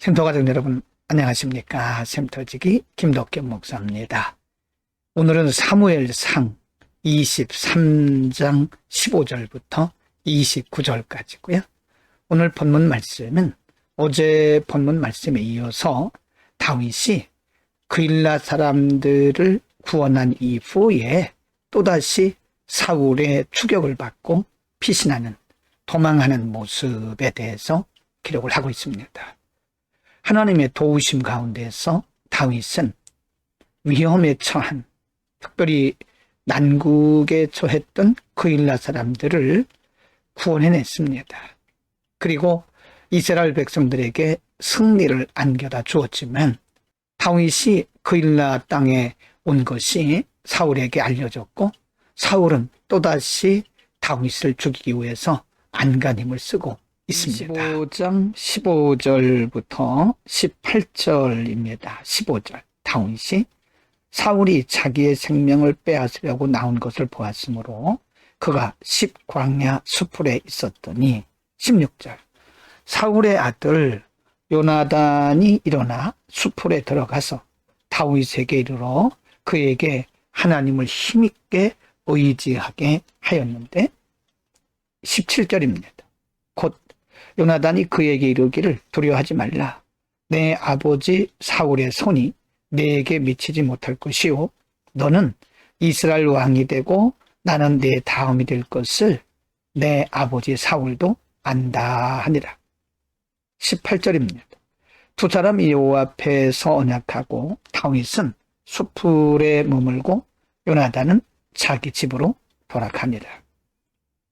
샘터가족 여러분 안녕하십니까 샘터지기 김덕겸 목사입니다. 오늘은 사무엘상 23장 15절부터 29절까지고요. 오늘 본문 말씀은 어제 본문 말씀에 이어서 다윗이 그일라 사람들을 구원한 이후에 또다시 사울의 추격을 받고 피신하는 도망하는 모습에 대해서 기록을 하고 있습니다. 하나님의 도우심 가운데서 다윗은 위험에 처한 특별히 난국에 처했던 그일라 사람들을 구원해냈습니다. 그리고 이스라엘 백성들에게 승리를 안겨다 주었지만 다윗이 그일라 땅에 온 것이 사울에게 알려졌고 사울은 또다시 다윗을 죽이기 위해서 안간힘을 쓰고 있습니다. 15장 15절부터 18절입니다. 15절. 다윗이 사울이 자기의 생명을 빼앗으려고 나온 것을 보았으므로 그가 십광야 수풀에 있었더니 16절. 사울의 아들 요나단이 일어나 수풀에 들어가서 다윗에게 이르러 그에게 하나님을 힘있게 의지하게 하였는데 17절입니다. 곧 요나단이 그에게 이르기를 두려워하지 말라. 내 아버지 사울의 손이 내게 미치지 못할 것이요. 너는 이스라엘 왕이 되고 나는 내 다음이 될 것을 내 아버지 사울도 안다 하니라. 18절입니다. 두 사람이 여호와 앞에서 언약하고 다윗은 수풀에 머물고 요나단은 자기 집으로 돌아갑니다.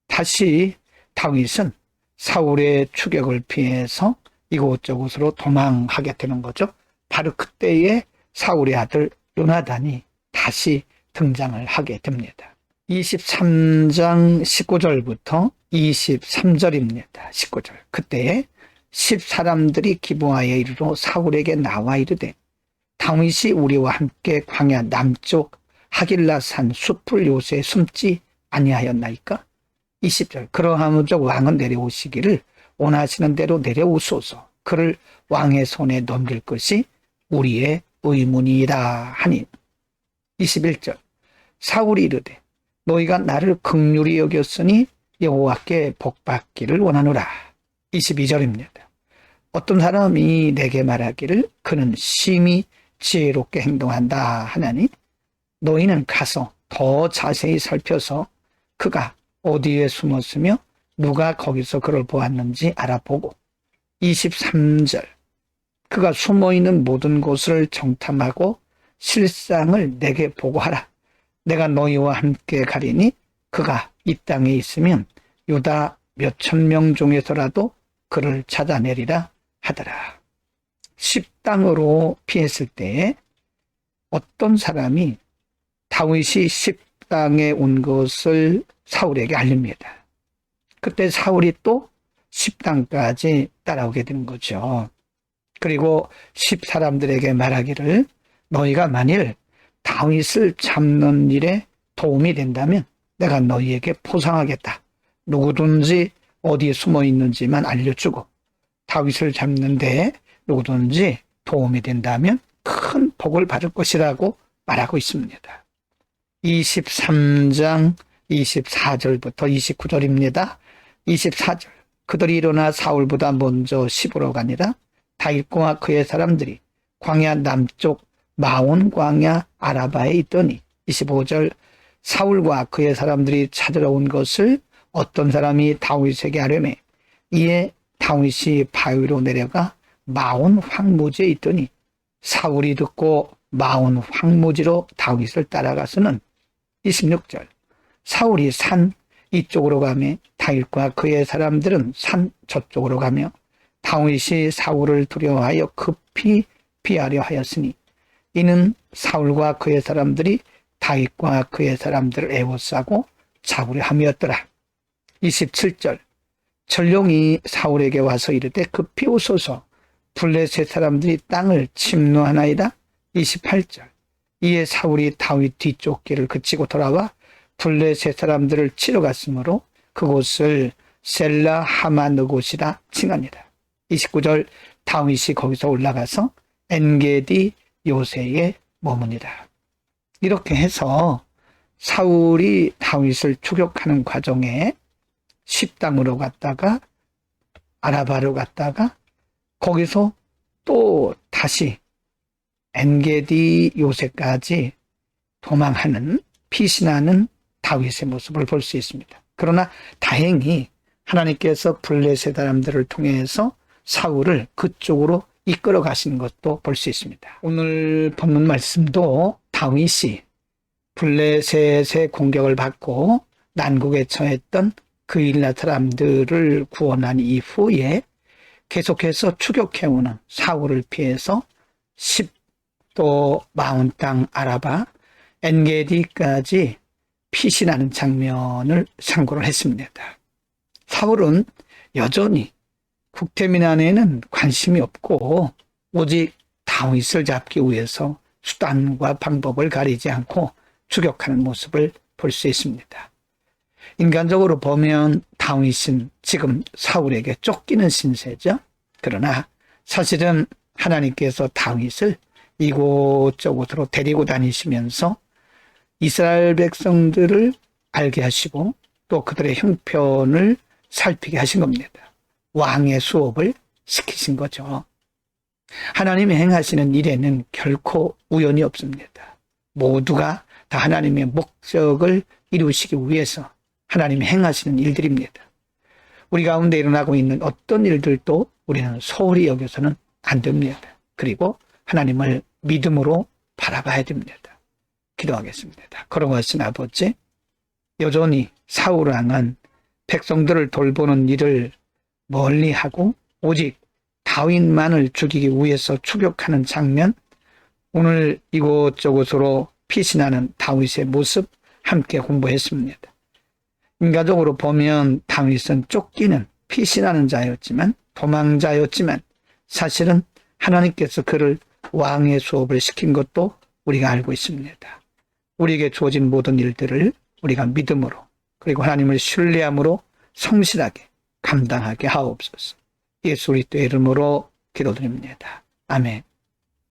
다시 다윗은 사울의 추격을 피해서 이곳저곳으로 도망하게 되는 거죠. 바로 그때에 사울의 아들 요나단이 다시 등장을 하게 됩니다. 23장 19절부터 23절입니다. 19절. 그때에 십 사람들이 기부하에 이르러 사울에게 나와 이르되 다윗이 우리와 함께 광야 남쪽 하길라산 숲을 요새 숨지 아니하였나이까? 20절 그러하므적 왕은 내려오시기를 원하시는 대로 내려오소서. 그를 왕의 손에 넘길 것이 우리의 의문이라 하니. 21절 사울이 이르되 너희가 나를 극률히 여겼으니 여호와께 복받기를 원하노라. 22절입니다. 어떤 사람이 내게 말하기를 그는 심히 지혜롭게 행동한다 하나니 너희는 가서 더 자세히 살펴서 그가 어디에 숨었으며 누가 거기서 그를 보았는지 알아보고 23절 그가 숨어 있는 모든 곳을 정탐하고 실상을 내게 보고하라. 내가 너희와 함께 가리니 그가 이 땅에 있으면 유다 몇천 명 중에서라도 그를 찾아내리라 하더라. 십당으로 피했을 때 어떤 사람이 다윗이 십 당에 온 것을 사울에게 알립니다. 그때 사울이 또 십당까지 따라오게 된 거죠. 그리고 십 사람들에게 말하기를 너희가 만일 다윗을 잡는 일에 도움이 된다면 내가 너희에게 포상하겠다. 누구든지 어디에 숨어 있는지만 알려주고 다윗을 잡는데 누구든지 도움이 된다면 큰 복을 받을 것이라고 말하고 있습니다. 23장 24절부터 29절입니다. 24절. 그들이 일어나 사울보다 먼저 시부로 가니라. 다윗과 그의 사람들이 광야 남쪽 마온 광야 아라바에 있더니 25절. 사울과 그의 사람들이 찾으러 온 것을 어떤 사람이 다윗에게 하려매 이에 다윗이 바위로 내려가 마온 황무지에 있더니 사울이 듣고 마온 황무지로 다윗을 따라가서는 26절 사울이 산 이쪽으로 가며 다윗과 그의 사람들은 산 저쪽으로 가며 다윗이 사울을 두려워하여 급히 피하려 하였으니 이는 사울과 그의 사람들이 다윗과 그의 사람들을 애워싸고 잡으려 함이었더라. 27절 전룡이 사울에게 와서 이르되 급히 오소서 블레셋 사람들이 땅을 침노하나이다. 28절 이에 사울이 다윗 길을 그치고 돌아와 블레셋 사람들을 치러 갔으므로 그곳을 셀라 하마느 곳이라 칭하니라. 29절 다윗이 거기서 올라가서 엔게디 요새에 머무니라. 이렇게 해서 사울이 다윗을 추격하는 과정에 십당으로 갔다가 아라바로 갔다가 거기서 또 다시 엔게디 요새까지 도망하는 피신하는 다윗의 모습을 볼 수 있습니다. 그러나 다행히 하나님께서 블레셋 사람들을 통해서 사울을 그쪽으로 이끌어 가신 것도 볼 수 있습니다. 오늘 본문 말씀도 다윗이 블레셋의 공격을 받고 난국에 처했던 그 일나 사람들을 구원한 이후에 계속해서 추격해오는 사울을 피해서 10 도 마운 땅 아라바 엔게디까지 피신하는 장면을 상고를 했습니다. 사울은 여전히 국태민 안에는 관심이 없고 오직 다윗을 잡기 위해서 수단과 방법을 가리지 않고 추격하는 모습을 볼 수 있습니다. 인간적으로 보면 다윗은 지금 사울에게 쫓기는 신세죠. 그러나 사실은 하나님께서 다윗을 이곳저곳으로 데리고 다니시면서 이스라엘 백성들을 알게 하시고 또 그들의 형편을 살피게 하신 겁니다. 왕의 수업을 시키신 거죠. 하나님이 행하시는 일에는 결코 우연이 없습니다. 모두가 다 하나님의 목적을 이루시기 위해서 하나님이 행하시는 일들입니다. 우리 가운데 일어나고 있는 어떤 일들도 우리는 소홀히 여겨서는 안 됩니다. 그리고 하나님을 믿음으로 바라봐야 됩니다. 기도하겠습니다. 그러하신 아버지, 여전히 사울 왕은 백성들을 돌보는 일을 멀리 하고 오직 다윗만을 죽이기 위해서 추격하는 장면, 오늘 이곳저곳으로 피신하는 다윗의 모습 함께 공부했습니다. 인간적으로 보면 다윗은 쫓기는 피신하는 자였지만 도망자였지만 사실은 하나님께서 그를 왕의 수업을 시킨 것도 우리가 알고 있습니다. 우리에게 주어진 모든 일들을 우리가 믿음으로 그리고 하나님을 신뢰함으로 성실하게 감당하게 하옵소서. 예수 그리스도의 이름으로 기도드립니다. 아멘.